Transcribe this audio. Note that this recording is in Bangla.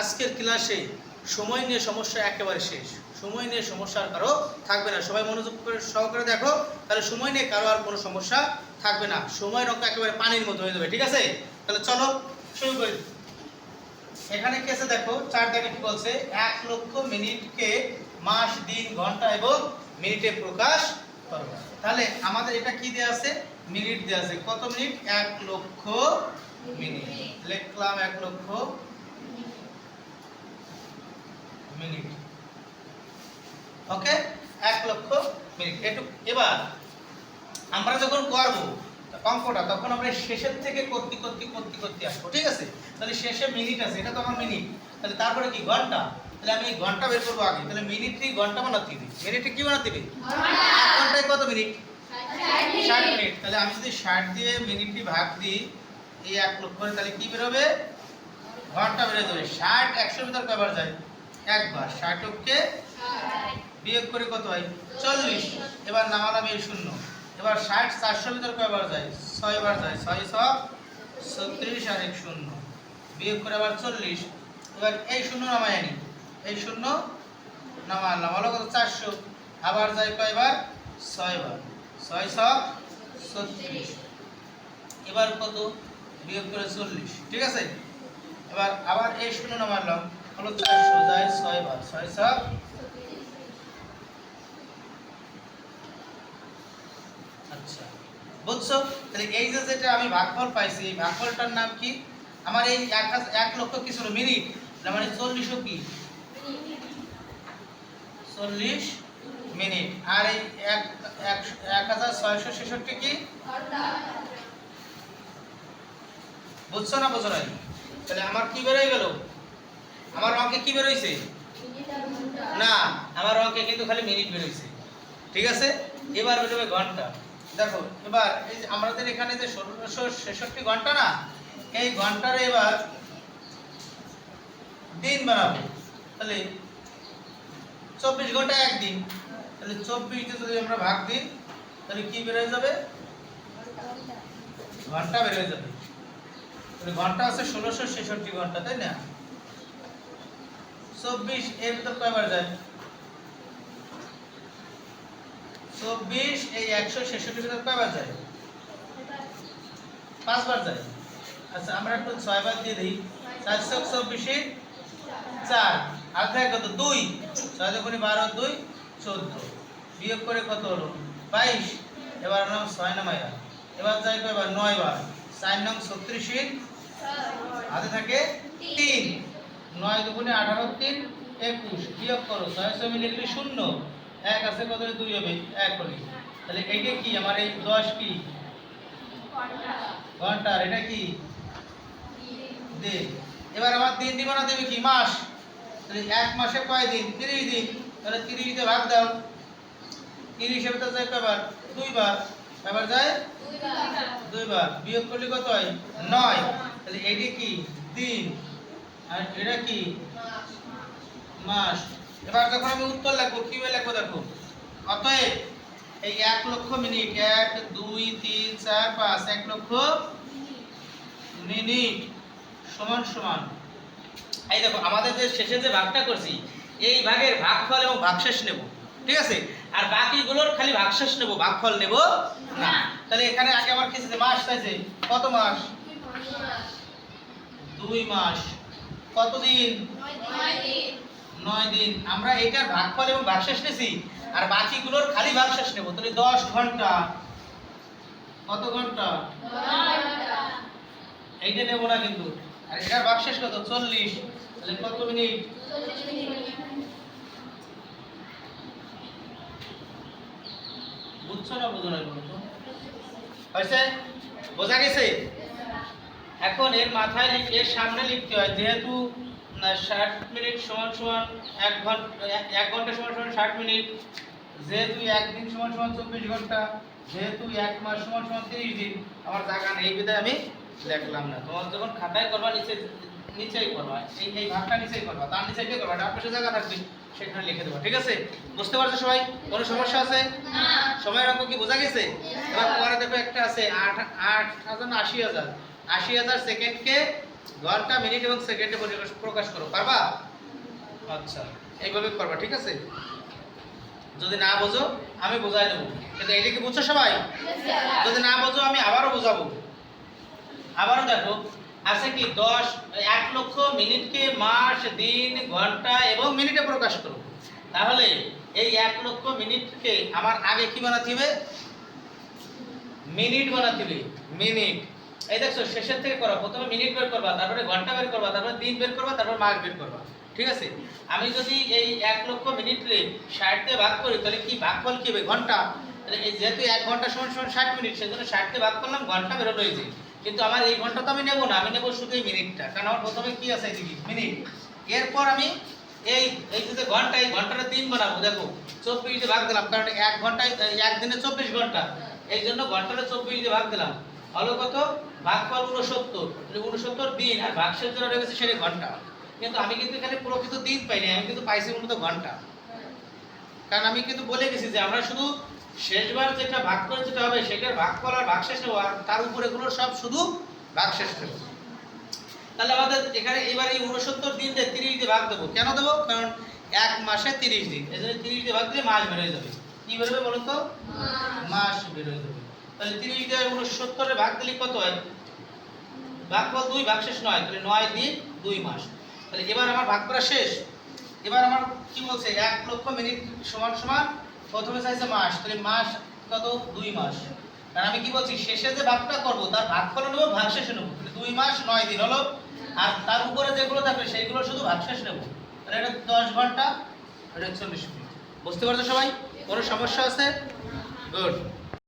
আজকের ক্লাসে সময় নিয়ে সমস্যা একেবারে শেষ। সময় নিয়ে সমস্যা আর কারও থাকবে না। সবাই মনোযোগ করে সহকারে দেখো, তাহলে সময় নিয়ে কারও আর কোনো সমস্যা থাকবে না। সময় অঙ্ক একেবারে পানির মতো হয়ে যাবে, ঠিক আছে? তাহলে চলো শুরু করি। এখানে কেসে দেখো, চার দাগে কি বলছে? এক লক্ষ মিনিটকে মাস, দিন, ঘণ্টা এবং মিনিটে প্রকাশ করো। তাহলে আমাদের এটা কি দেওয়া আছে? মিনিট দেওয়া আছে। কত মিনিট? এক লক্ষ মিনিট। লিখলাম এক লক্ষ মিনিট। ওকে? এক লক্ষ মিনিট। একটু এবার আমরা যখন করব অঙ্কটা তখন আমরা শেষের থেকে করতে করতে করতে করতে আসব ঠিক আছে? তাহলে শেষে মিনিট আছে এটা তো আমার মিনিট। তাহলে তারপরে কি ঘণ্টা? তাহলে আমি ঘণ্টা বের করব আগে। তাহলে মিনিটই ঘণ্টা বানাতে দিবি মিনিটে কি বানাতে দিবি এক ঘন্টায় কত মিনিট? ষাট মিনিট। তাহলে আমি যদি ষাট দিয়ে মিনিটটি ভাগ দিই এই এক লক্ষ তাহলে কি বেরোবে? ঘণ্টা বেরোয় যাবে। ষাট একশোর ভিতর কয়বার যায়। একবার ষাটকে বিয়োগ করে কত হয়? চল্লিশ। এবার নামালাম এই শূন্য। এবার ষাট চারশোর ভিতর কয়বার যায়? ছয়বার যায়। ছয়, ছ, ছত্রিশ আর এক শূন্য। বিয়োগ করে আবার চল্লিশ। এবার এই শূন্য নামায় আনি এই শূন্য নামাল নামালো কত? চারশো। আবার যায় কয়বার? ছয়বার। ছয়, ছ, ছত্রিশ। এবার কত? বিয়োগ করে চল্লিশ। ঠিক আছে? এবার আবার এই শূন্য নামালাম। হলো চারশো আমি ভাগফল পাইছি, এই ভাগফলটার নাম কি? আমার এই এক লক্ষ কি মিনিট। মানে চল্লিশও কি? চল্লিশ মিনিট। আর এই এক এক- হাজার ছয়শো ছেষট্টি কি? বুঝছ না বুঝো নাই? তাহলে আমার কি বেরোয় গেল? আমার অঙ্কে কি বেরোইছে? না, আমার অঙ্কে কিন্তু খালি মিনিট বেরোইছে। ঠিক আছে? এবার বেরোবে ঘণ্টা। দেখো, এবার এই যে আমাদের এখানে যে ষোলোশো ছেষট্টি ঘণ্টা না, এই ঘণ্টার এবার দিন বানাবো তাহলে চব্বিশ ঘণ্টা একদিন। তাহলে চব্বিশে যদি আমরা ভাগ দিই, তাহলে কি বেরোয় যাবে? ঘণ্টা বেরোয় যাবে। তাহলে ঘণ্টা আছে ষোলোশো ছেষট্টি ঘণ্টা, তাই না? চব্বিশ, এর ভিতর কয়বার যায়? চব্বিশ, এই একশো ছেষট্টির ভিতর কয়বার যায়? পাঁচবার যায়। আচ্ছা আমরা একটু ছয়বার দিয়ে দিই। চারশো চব্বিশে চার। আর দেখ কত? দুই। ছয় দুগুণে বারো, দুই চোদ্দ। বিয়োগ করে কত হলো? বাইশ। এবার নাম ছয় নামাইয়া এবার যাই কয়বার নয় বার। চার নং ছত্রিশে হাতে থাকে তিন। নয় দুগুণে আঠারো তিন একুশ। বিয়োগ করো? ছয় ছয় মিলে শূন্য। এক আছে কত? দুই হবে। এক হলে। তাহলে এইটা কি? আমার এই দশ কি? ঘণ্টা আর এটা কি? দিন এবার আমার দিন দিব না দেবে কি? মাস। তাহলে এক মাসে কয় দিন? তিরিশ দিন। তাহলে তিরিশ দিয়ে ভাগ দাও। তিরিশ এবার যায় কয়বার? দুইবার। কয়বার যায়? দুইবার। বিয়োগ করলে কত হয়? নয়। তাহলে এইটা কি? দিন আর এটা কি? মাস। এবার যখন আমি উত্তর লিখব কীভাবে লিখব দেখো? অতএব এই এক লক্ষ মিনিট এক দুই তিন চার পাঁচ এক লক্ষ মিনিট সমান সমান। এই দেখো আমাদের যে শেষে যে ভাগটা করছি এই ভাগের ভাগফল এবং ভাগশেষ নেব ঠিক আছে? আর বাকিগুলোর খালি ভাগশেষ নেব ভাগফল নেব না। তাহলে এখানে আগে আমার কিছু মাস চাইছে কত মাস। দুই মাস। কতদিন? নয় দিন আমরা এটার ভাগফল এবং ভাগশেষ নিছি, আর বাকিগুলোর খালি ভাগশেষ নেব। তাহলে দশ ঘণ্টা। কত ঘণ্টা? এইটা নেব না কিন্তু। আর এটার ভাগশেষ কত? চল্লিশ। তাহলে কত মিনিট? বুঝছ না বুঝো না হয়েছে? বোঝা গেছে? এখন এর মাথায় লিখ- এর সামনে লিখতে হয় যেহেতু ষাট মিনিট সমান সমান এক ঘণ্টা এক ঘণ্টা সমান সমান ষাট মিনিট যেহেতু একদিন সমান সমান চব্বিশ ঘণ্টা যেহেতু এক মাস সমান সমান তিরিশ দিন আমার জায়গা নেই এই বিধায় আমি লিখলাম না। তোমার যখন খাতায় করবা নিচে নিচেই করবা এই এই ভাগটা নিচেই করবা তার নিচে কি করবা ডান পাশে জায়গা থাকবে সেখানে লিখে দেবো ঠিক আছে? বুঝতে পারছ সবাই? কোনো সমস্যা আছে? সময়ের অঙ্ক কি বোঝা গেছে? এবার পরে দেখো একটা আছে আট আট হাজার না আশি হাজার। আশি হাজার সেকেন্ডকে ঘণ্টা মিনিট এবং সেকেন্ডে প্রকাশ- প্রকাশ করো। পারবা? আচ্ছা। এইভাবে করবা ঠিক আছে? যদি না বোঝো আমি বোঝাই দেবো। কিন্তু এটা কি বুঝছ সবাই? যদি না বোঝো আমি আবারও বোঝাবো। আবারও দেখো আছে কি দশ এক লক্ষ মিনিটকে মাস দিন ঘণ্টা এবং মিনিটে প্রকাশ করো। তাহলে এই এক লক্ষ মিনিটকে আমার আগে কি বানাতে হবে? মিনিট বানাতে হবে। মিনিট এই দেখছ, শেষের থেকে করো প্রথমে মিনিট বের করবা, তারপরে ঘণ্টা বের করবা, তারপরে দিন বের করবা, তারপর মাস বের করবা। ঠিক আছে? আমি যদি এই এক লক্ষ মিনিটে ষাট দিয়ে ভাগ করি, তাহলে কি ভাগফল কি হবে? ঘণ্টা। তাহলে যেহেতু এক ঘণ্টা সমান সমান ষাট মিনিট, সেজন্য ষাট দিয়ে ভাগ করলাম, ঘণ্টা এই যে। কিন্তু আমার এই ঘণ্টা তো আমি নেব না, আমি নেব শুধু এই মিনিটটা। কারণ আমার প্রথমে কি আছে এদিকে মিনিট। এরপর আমি এই এই যে ঘণ্টা, এই ঘন্টাটা দিন বানাবো, দেখো। চব্বিশ দিয়ে ভাগ দিলাম, কারণ এক ঘন্টায় একদিনে চব্বিশ ঘণ্টা। এই জন্য ঘন্টাটা চব্বিশ দিয়ে ভাগ দিলাম। হলো কত? ভাগফল উনসত্তর উনসত্তর দিন আর ভাগশেষ যেটা রেখেছে সেটা ঘণ্টা। কিন্তু আমি কিন্তু এখানে প্রকৃত দিন পাইনি আমি কিন্তু পাইছি মূলত ঘণ্টা। কারণ আমি কিন্তু বলে গেছি যে আমরা শুধু শেষবার যেটা ভাগ করে যেটা হবে সেটার ভাগফল আর ভাগশেষ নেব আর তার উপরে এগুলো সব শুধু ভাগশেষ নেব। তাহলে আমাদের এখানে এবার এই উনসত্তর দিন দিয়ে তিরিশ দিয়ে ভাগ দেবো। কেন দেবো? কারণ এক মাসে তিরিশ দিন। এই জন্য তিরিশ দিয়ে ভাগ দিলে মাস বেরোয় যাবে। কি বেরোবে বলুন তো? মাস। বেরোয় যাবে। তাহলে তিরিশ দিয়ে উনসত্তরে ভাগ দিলে কত হয়? ভাগফল দুই ভাগশেষ নয়, তাহলে নয় দিন দুই মাস। তাহলে এবার আমার ভাগ করা শেষ। এবার আমার কি বলছে? এক লক্ষ মিনিট সমান সমান প্রথমে চাইছে মাস, তাহলে মাস কত? দুই মাস। কারণ আমি কি বলছি? শেষে যে ভাগটা করব, তার ভাগ ভাগফল নেব, ভাগ শেষে নেব। তাহলে দুই মাস নয় দিন হলো। আর তার উপরে যেগুলো থাকবে, সেইগুলো শুধু ভাগশেষ নেব। তাহলে এটা দশ ঘণ্টা, এটা চল্লিশ মিনিট। বুঝতে পারছ সবাই? কোনো সমস্যা আছে? গুড